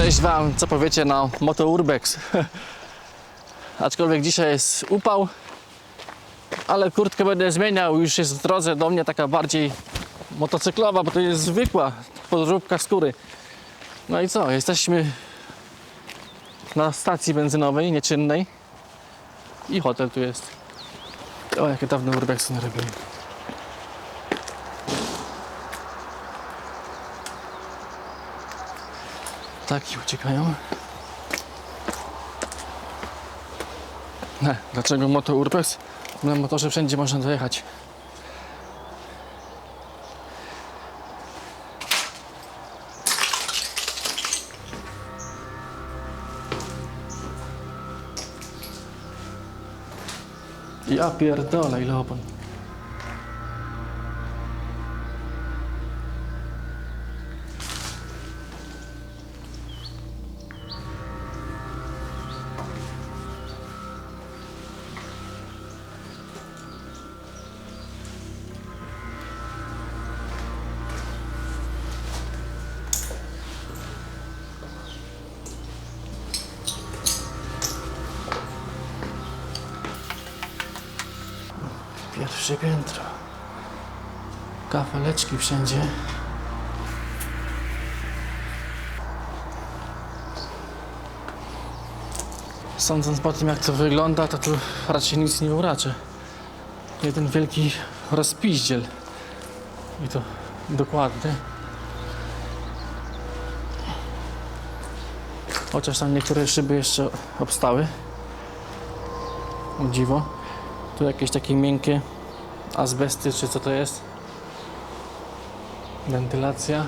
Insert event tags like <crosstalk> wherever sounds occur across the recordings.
Cześć Wam, co powiecie na Moto Urbex? <laughs> Aczkolwiek dzisiaj jest upał, ale kurtkę będę zmieniał, już jest w drodze do mnie taka bardziej motocyklowa, bo to jest zwykła podróbka skóry. No i co, jesteśmy na stacji benzynowej, nieczynnej i hotel tu jest. O, jakie dawno Urbexy nie robili. Taki uciekają. Ne, dlaczego moto Urbex? Na motorze wszędzie można dojechać. Ja pierdolę, ile opon. Pierwsze piętro. Kafeleczki wszędzie. Sądząc po tym, jak to wygląda, to tu raczej nic nie uraczę. Jeden wielki rozpiździel. I to dokładny. Chociaż tam niektóre szyby jeszcze obstały. O dziwo. Tu jakieś takie miękkie azbesty, czy co to jest? Wentylacja.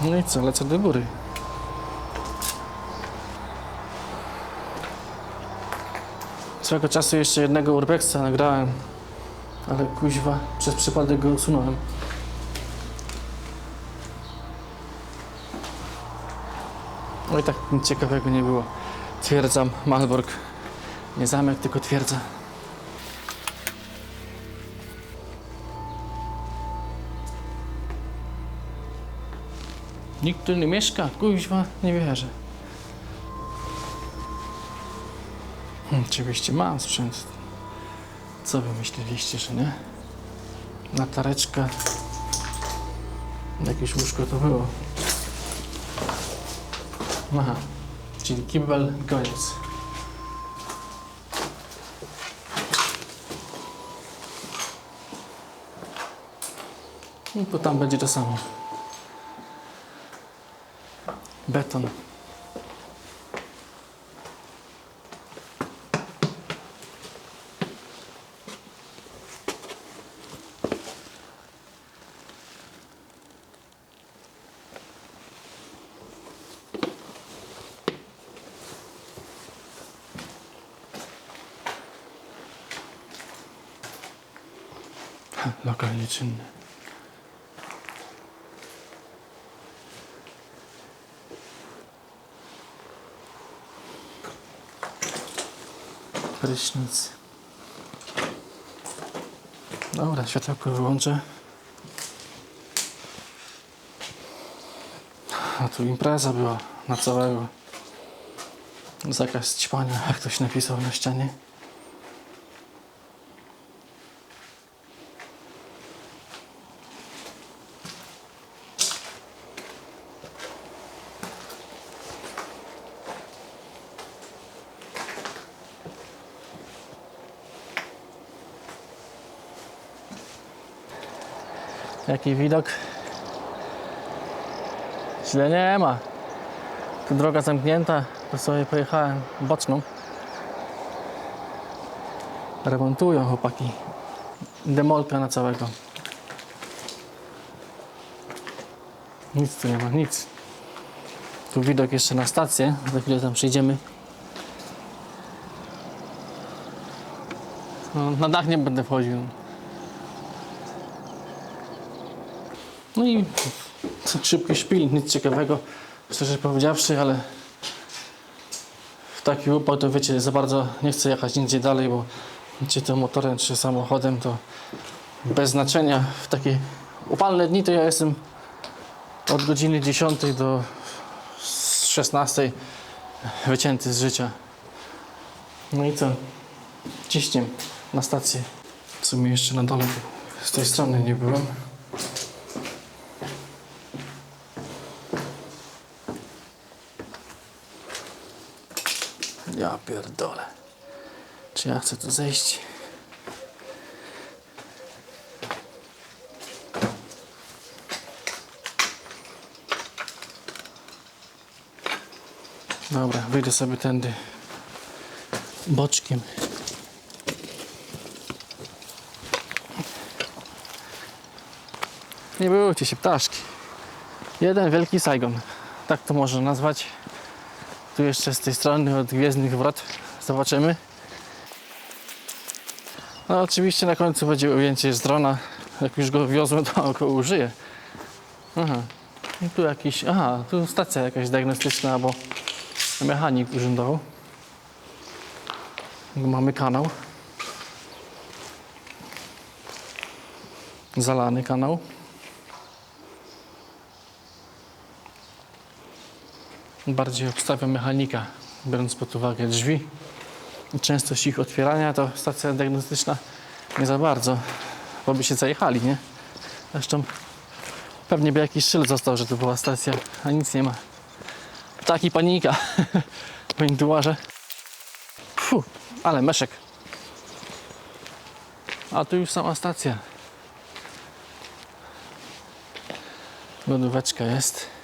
No i co, lecę do góry. Swego czasu jeszcze jednego urbexa nagrałem, ale kuźwa, przez przypadek go usunąłem. No i tak nic ciekawego nie było. Twierdzam, Malbork. Nie zamek, tylko twierdza. Nikt tu nie mieszka? Kuźwa, nie wierzę. Hmm, Oczywiście mam sprzęt. Co wy myśleliście, że nie? Latareczka. Jakieś łóżko to było. Aha, czyli kibel, koniec. I to tam będzie to samo. Beton. Lokalnie czynny. Prysznic. Dobra, światełko wyłączę. A tu impreza była na całego. Zakaz ćpania, jak ktoś napisał na ścianie. Jaki widok? Źle nie ma. Tu droga zamknięta, to sobie pojechałem boczną. Remontują chłopaki. Demolka na całego. Nic tu nie ma, nic. Tu widok jeszcze na stację, za chwilę tam przyjdziemy. No, na dach nie będę wchodził. No i szybki szpil, nic ciekawego, szczerze powiedziawszy, ale w taki upał to wiecie, za bardzo nie chcę jechać nigdzie dalej, bo czy to motorem, czy samochodem, to bez znaczenia. W takie upalne dni to ja jestem od godziny 10 do 16 wycięty z życia. No i co? Ciśniem na stację. W sumie jeszcze na dole z tej strony nie byłem. Ja pierdolę. Czy ja chcę tu zejść? Dobra, wyjdę sobie tędy boczkiem. Nie bójcie się, ptaszki. Jeden wielki Saigon. Tak to można nazwać. Tu jeszcze z tej strony od Gwiezdnych Wrot zobaczymy. No oczywiście na końcu będzie ujęcie z drona. Jak już go wiozłem, to go użyję. Aha. I tu jakiś, aha, tu stacja jakaś diagnostyczna albo mechanik urzędował. Mamy kanał. Zalany kanał. Bardziej obstawia mechanika, biorąc pod uwagę drzwi i częstość ich otwierania, to stacja diagnostyczna nie za bardzo, bo by się zajechali, nie? Zresztą pewnie by jakiś szyld został, że to była stacja, a nic nie ma. Taki panika <laughs> w intuarze. Fu, ale meszek. A tu już sama stacja. Lodóweczka jest.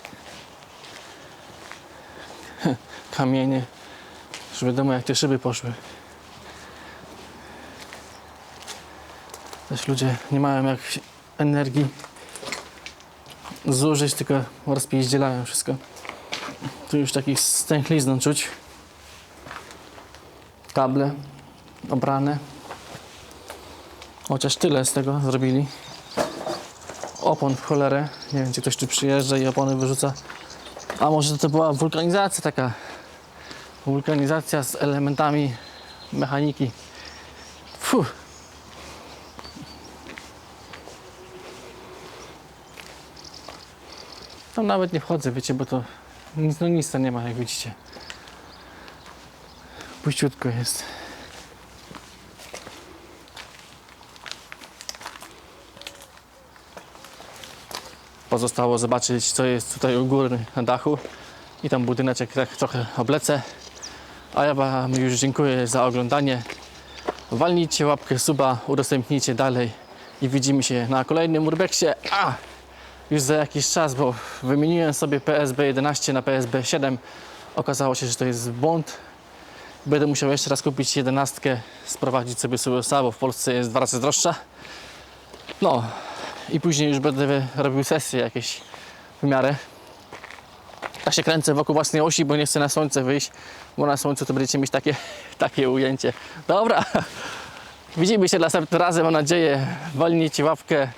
Kamienie. Już wiadomo jak te szyby poszły. Też ludzie nie mają jak energii zużyć, tylko rozpierdzielają wszystko. Tu już takich stęchlizną czuć. Kable obrane. Chociaż tyle z tego zrobili. Opon w cholerę. Nie wiem, czy ktoś tu przyjeżdża i opony wyrzuca. A może to była wulkanizacja taka. Wulkanizacja z elementami mechaniki. Fuh. Tam nawet nie wchodzę, wiecie, bo to nic, no nic nie ma, jak widzicie. Puściutko jest. Pozostało zobaczyć, co jest tutaj u góry na dachu. I tam budyneczek tak trochę oblecę. A ja Wam już dziękuję za oglądanie. Walnijcie łapkę suba, udostępnijcie dalej i widzimy się na kolejnym urbexie. A! Już za jakiś czas, bo wymieniłem sobie PSB 11 na PSB 7. Okazało się, że to jest błąd. Będę musiał jeszcze raz kupić 11, sprowadzić sobie Subosa, bo w Polsce jest dwa razy droższa. No i później już będę robił sesje jakieś w miarę. Tak się kręcę wokół własnej osi, bo nie chcę na słońce wyjść, bo na słońcu to będziecie mieć takie, <laughs> takie ujęcie. Dobra, widzimy się następnym razem, mam nadzieję. Walnijcie łapkę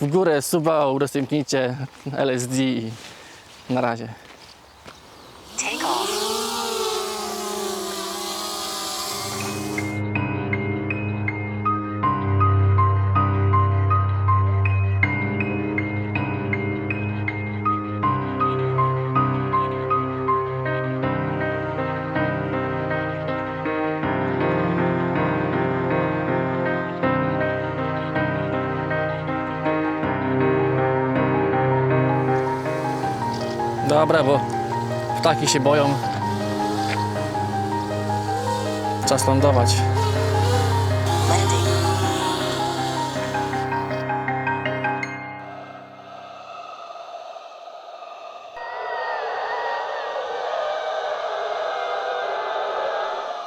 w górę, suba, udostępnijcie LSD i na razie. Dobra, bo ptaki się boją. Czas lądować.